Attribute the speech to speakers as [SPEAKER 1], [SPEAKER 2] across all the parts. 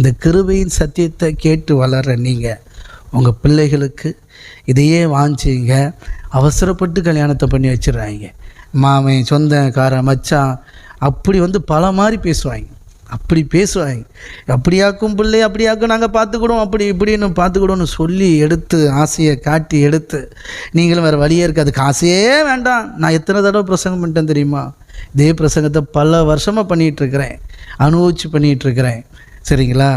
[SPEAKER 1] இந்த கிருபையின் சத்தியத்தை கேட்டு வளர்ற நீங்கள் உங்கள் பிள்ளைகளுக்கு இதையே வாங்கிச்சிங்க அவசரப்பட்டு கல்யாணத்தை பண்ணி வச்சிடுறாங்க. மாமன் சொந்தக்காரன் மச்சான் அப்படி வந்து பல மாதிரி பேசுவாங்க. அப்படி பேசுவாங்க. அப்படியாக்கும் பிள்ளை அப்படியாக்கும் நாங்கள் பார்த்துக்கிடுவோம். அப்படி இப்படின்னு பார்த்துக்கிடுவோம்னு சொல்லி எடுத்து ஆசையை காட்டி எடுத்து நீங்களும் வேறு வழியே இருக்காது காசையே வேண்டாம். நான் எத்தனை தடவை பிரசங்கம் பண்ணிட்டேன் தெரியுமா? இதே பிரசங்கத்தை பல வருஷமாக பண்ணிகிட்ருக்கிறேன் அனுபவிச்சு பண்ணிகிட்ருக்கிறேன் சரிங்களா?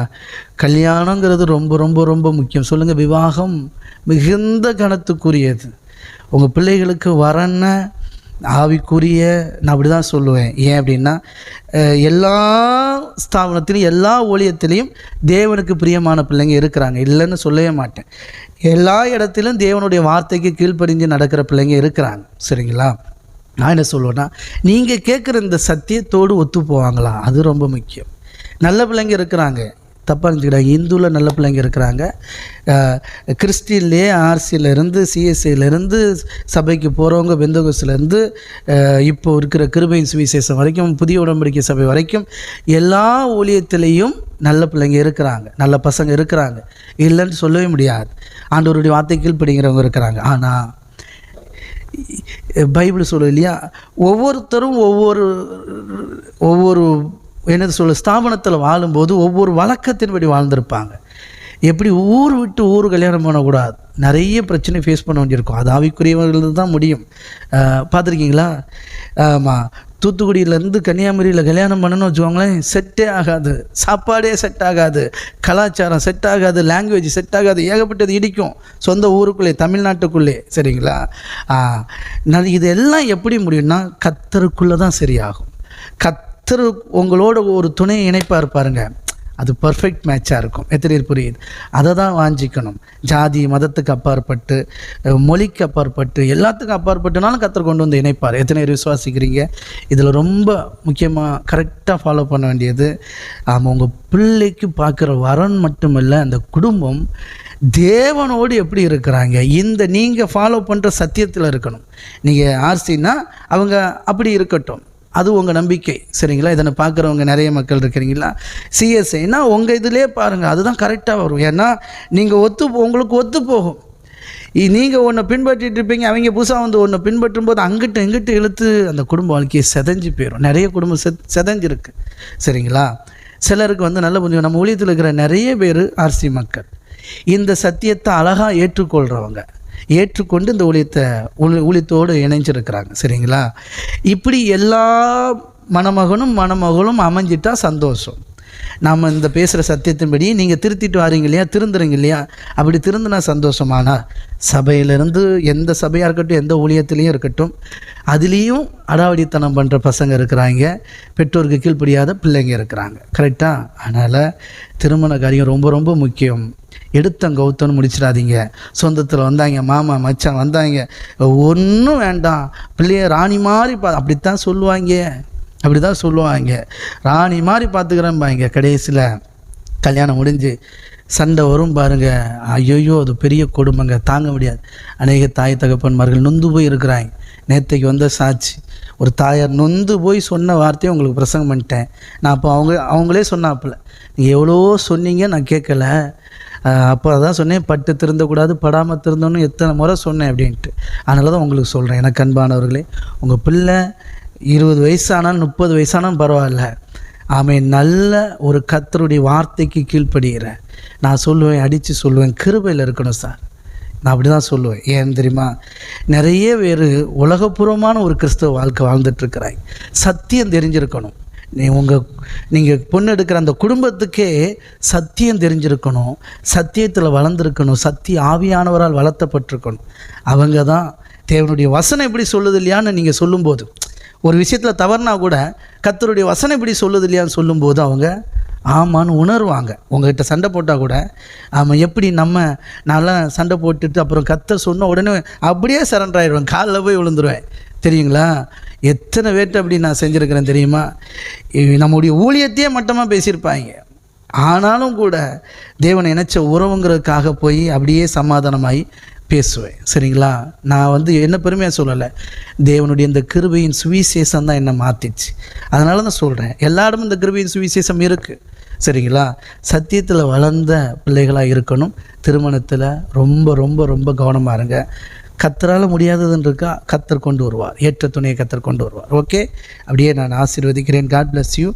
[SPEAKER 1] கல்யாணங்கிறது ரொம்ப ரொம்ப ரொம்ப முக்கியம். சொல்லுங்கள் விவாகம் மிகுந்த கணத்துக்குரியது உங்கள் பிள்ளைகளுக்கு வரன்ன ஆவிக்குரிய நான் அப்படி தான் சொல்லுவேன். ஏன் அப்படின்னா எல்லா ஸ்தாபனத்திலையும் எல்லா ஊழியத்திலையும் தேவனுக்கு பிரியமான பிள்ளைங்க இருக்கிறாங்க. இல்லைன்னு சொல்லவே மாட்டேன். எல்லா இடத்திலும் தேவனுடைய வார்த்தைக்கு கீழ்ப்படிஞ்சு நடக்கிற பிள்ளைங்க இருக்கிறாங்க. சரிங்களா? நான் என்ன சொல்லுவேன்னா நீங்கள் கேட்குற இந்த சத்தியத்தோடு ஒத்து போவாங்களா அது ரொம்ப முக்கியம். நல்ல பிள்ளைங்க இருக்கிறாங்க. தப்பாக இருந்துக்கிட்டாங்க இந்துவில் நல்ல பிள்ளைங்க இருக்கிறாங்க. கிறிஸ்டின்லேயே ஆர்சியிலேருந்து சிஎஸ்சியிலேருந்து சபைக்கு போகிறவங்க பெந்தகோஸ்லேருந்து இப்போ இருக்கிற கிருபையின் சுவிசேஷம் வரைக்கும் புதிய உடன்படிக்கை சபை வரைக்கும் எல்லா ஊழியத்திலையும் நல்ல பிள்ளைங்க இருக்கிறாங்க. நல்ல பசங்க இருக்கிறாங்க. இல்லைன்னு சொல்லவே முடியாது. ஆண்டவருடைய வார்த்தை கீழ்ப்படிங்கிறவங்க இருக்கிறாங்க. ஆனால் பைபிள் சொல்லும் இல்லையா? ஒவ்வொருத்தரும் ஒவ்வொரு ஒவ்வொரு என்னது சொல்ல ஸ்தாபனத்தில் வாழும்போது ஒவ்வொரு வழக்கத்தின்படி வாழ்ந்திருப்பாங்க. எப்படி ஊர் விட்டு ஊர் கல்யாணம் பண்ணக்கூடாது. நிறைய பிரச்சனை ஃபேஸ் பண்ண வேண்டியிருக்கும். அது ஆவிக்குரியவர்கள் தான் முடியும். பார்த்துருக்கீங்களா? ஆமாம் தூத்துக்குடியிலேருந்து கன்னியாகுமரியில் கல்யாணம் பண்ணணும்னு வச்சுக்கோங்களேன் செட்டே ஆகாது. சாப்பாடே செட் ஆகாது. கலாச்சாரம் செட் ஆகாது. லாங்குவேஜ் செட் ஆகாது. ஏகப்பட்டது இடிக்கும். சொந்த ஊருக்குள்ளே தமிழ்நாட்டுக்குள்ளே. சரிங்களா? நான் நான் இதெல்லாம் எப்படி முடியும்னா கத்தருக்குள்ளே தான் சரியாகும். கத் கத்தர் உங்களோட ஒரு துணையை இணைப்பாக இருப்பாருங்க அது பர்ஃபெக்ட் மேட்சாக இருக்கும். எத்தனை பேர் புரியுது? அதை தான் வாஞ்சிக்கணும். ஜாதி மதத்துக்கு அப்பாற்பட்டு மொழிக்கு அப்பாற்பட்டு எல்லாத்துக்கும் அப்பாற்பட்டுனாலும் கத்தர் கொண்டு வந்து இணைப்பார். எத்தனை பேர் விசுவாசிக்கிறீங்க? இதில் ரொம்ப முக்கியமாக கரெக்டாக ஃபாலோ பண்ண வேண்டியது ஆமாம் உங்கள் பிள்ளைக்கு பார்க்குற வரன் மட்டும் இல்லை அந்த குடும்பம் தேவனோடு எப்படி இருக்கிறாங்க? இந்த நீங்கள் ஃபாலோ பண்ணுற சத்தியத்தில் இருக்கணும். நீங்கள் ஆர்சின்னா அவங்க அப்படி இருக்கட்டும். அது உங்கள் நம்பிக்கை. சரிங்களா? இதனை பார்க்குறவங்க நிறைய மக்கள் இருக்கிறீங்களா? சிஎஸ்ஐனா உங்கள் இதிலே பாருங்கள் அதுதான் கரெக்டாக வரும். ஏன்னா நீங்கள் ஒத்து உங்களுக்கு ஒத்து போகும். நீங்கள் ஒன்றை பின்பற்றிட்டு இருப்பீங்க அவங்க புதுசாக வந்து ஒன்றை பின்பற்றும் போது அங்கிட்டு இங்கிட்டு இழுத்து அந்த குடும்ப வாழ்க்கையை செதஞ்சு போயிடும் நிறைய குடும்பம் செ செதஞ்சிருக்கு. சரிங்களா? சிலருக்கு வந்து நல்ல புரிஞ்சு நம்ம ஊழியத்தில் இருக்கிற நிறைய பேர் ஆர்சி மக்கள். இந்த சத்தியத்தை அழகாக ஏற்றுக்கொள்கிறவங்க ஏற்றுக்கொண்டு இந்த ஊழியத்தை ஊழி ஊழியத்தோடு இணைஞ்சிருக்கிறாங்க. சரிங்களா? இப்படி எல்லா மணமகனும் மணமகளும் அமைஞ்சிட்டா சந்தோஷம். நாம் இந்த பேசுகிற சத்தியத்தின்படி நீங்கள் திருத்திட்டு வாரீங்க இல்லையா? திருந்துறீங்க இல்லையா? அப்படி திருந்தினா சந்தோஷமானா சபையிலேருந்து எந்த சபையாக இருக்கட்டும் எந்த ஊழியத்துலேயும் இருக்கட்டும் அதுலேயும் அடாவடித்தனம் பண்ணுற பசங்க இருக்கிறாங்க. பெற்றோருக்கு கீழ்ப்படியாத பிள்ளைங்க இருக்கிறாங்க. கரெக்டாக அதனால் திருமண காரியம் ரொம்ப ரொம்ப முக்கியம். எடுத்தம் கௌத்தம்னு முடிச்சிடாதீங்க. சொந்தத்தில் வந்தாங்க மாமா மச்சான் வந்தாங்க. ஒன்றும் வேண்டாம். பிள்ளைய ராணி மாதிரி பா அப்படித்தான் சொல்லுவாங்க. அப்படி தான் சொல்லுவாங்க. ராணி மாதிரி பார்த்துக்கிறேன்பாங்க கடைசியில் கல்யாணம் முடிஞ்சு சண்டை வரும் பாருங்க. ஐயோயோ அது பெரிய கொடுமைங்க தாங்க முடியாது. அநேக தாய் தகப்பன்மார்கள் நொந்து போய் இருக்கிறாங்க. நேற்றைக்கு வந்த சாட்சி. ஒரு தாயார் நொந்து போய் சொன்ன வார்த்தையை உங்களுக்கு பிரசங்கம் பண்ணிட்டேன். நான் அப்போ அவங்க அவங்களே சொன்னாப்புல. நீங்கள் எவ்வளோ சொன்னீங்க நான் கேட்கல. அப்போ அதான் சொன்னேன் பட்டு திருந்தக்கூடாது படாமல் திருந்தோன்னு எத்தனை முறை சொன்னேன் அப்படின்ட்டு. அதனால தான் உங்களுக்கு சொல்கிறேன் எனக்கு அன்பானவர்களே உங்கள் பிள்ளை இருபது வயசானாலும் முப்பது வயசானாலும் பரவாயில்ல. அவன் நல்ல ஒரு கத்தருடைய வார்த்தைக்கு கீழ்ப்படுகிற. நான் சொல்லுவேன் அடித்து சொல்லுவேன் கிருபையில் இருக்கணும் சார். நான் அப்படி தான் சொல்லுவேன். ஏன் தெரியுமா? நிறைய பேர் உலகபூர்வமான ஒரு கிறிஸ்தவ வாழ்க்கை வாழ்ந்துட்டுருக்கிறாங்க சத்தியம் தெரிஞ்சிருக்கணும். நீ உங்கள் நீங்கள் பொண்ணு எடுக்கிற அந்த குடும்பத்துக்கே சத்தியம் தெரிஞ்சிருக்கணும். சத்தியத்தில் வளர்ந்துருக்கணும். சத்திய ஆவியானவரால் வளர்த்தப்பட்டிருக்கணும். அவங்க தான் தேவனுடைய வசனம் எப்படி சொல்லுது இல்லையான்னு நீங்கள் சொல்லும்போது ஒரு விஷயத்தில் தவறுனா கூட கத்தருடைய வசனம் இப்படி சொல்லுது இல்லையான்னு சொல்லும்போது அவங்க ஆமான்னு உணர்வாங்க. உங்ககிட்ட சண்டை போட்டால் கூட ஆமாம் எப்படி நம்ம நல்லா சண்டை போட்டுட்டு அப்புறம் கத்த சொன்ன உடனே அப்படியே சரண்டர் ஆயிடுவேன். காலில் போய் விழுந்துருவேன். தெரியுங்களா? எத்தனை பேர்ட்ட அப்படி நான் செஞ்சுருக்கிறேன் தெரியுமா? நம்முடைய ஊழியத்தையே மட்டமாக பேசியிருப்பாங்க. ஆனாலும் கூட தேவனை இணைச்ச உறவுங்கிறதுக்காக போய் அப்படியே சமாதானமாகி பேசுவேன். சரிங்களா? நான் வந்து என்ன பெருமையாக சொல்லலை. தேவனுடைய இந்த கிருபையின் சுவிசேஷம் தான் என்னை மாற்றிச்சு அதனால தான் சொல்கிறேன் எல்லா இடமும் இந்த கிருபையின் சுவிசேஷம் இருக்குது சரிங்களா? சத்தியத்தில் வளர்ந்த பிள்ளைகளாக இருக்கணும். திருமணத்தில் ரொம்ப ரொம்ப ரொம்ப கவனமாக இருங்க. கத்தரால் முடியாததுன்னு இருக்கா? கத்தர் கொண்டு வருவார். ஏற்ற துணையை கத்தர் கொண்டு வருவார். ஓகே அப்படியே நான் ஆசீர்வதிக்கிறேன். God bless you